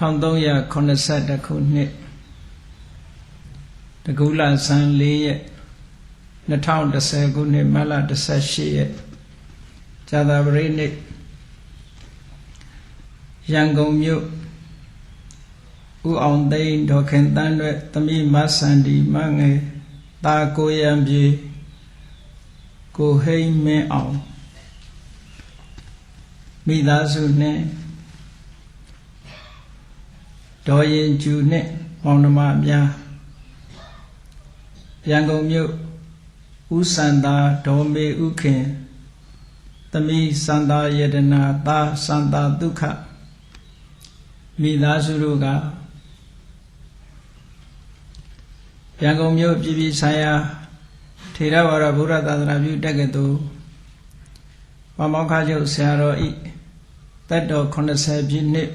1382ခုနှစ်တကူလဆန်း4ရက်2010ခုနှစ်မတ်လ18ရက်ဇာတာပရိနေ့ရန်ကုန်မြို့ဥအောင်သိန်းဒေါခင်တန်းတို့သမီးမဆန်ဒီမငယ်တာကိုရံပြေကိုဟိမ့်မင်းအောင်မိသားစုနဲ့ ဒေါ်ရင်ကျူနဲ့မောင်နှမများရန်ကုန်မြို့ဥစန္တာဒေါ်မေဥခင်သမီးစန္တာယတနာသားစန္တာဒုက္ခမိသားစုတို့ကရန်ကုန်မြို့ပြည်ပြည်ဆိုင်ရာထေရဝါဒဗုဒ္ဓသာသနာပြုတက္ကသိုလ်ဝမောက္ခချုပ်ဆရာတော်ဤတက်တော်80ပြည့်နှစ်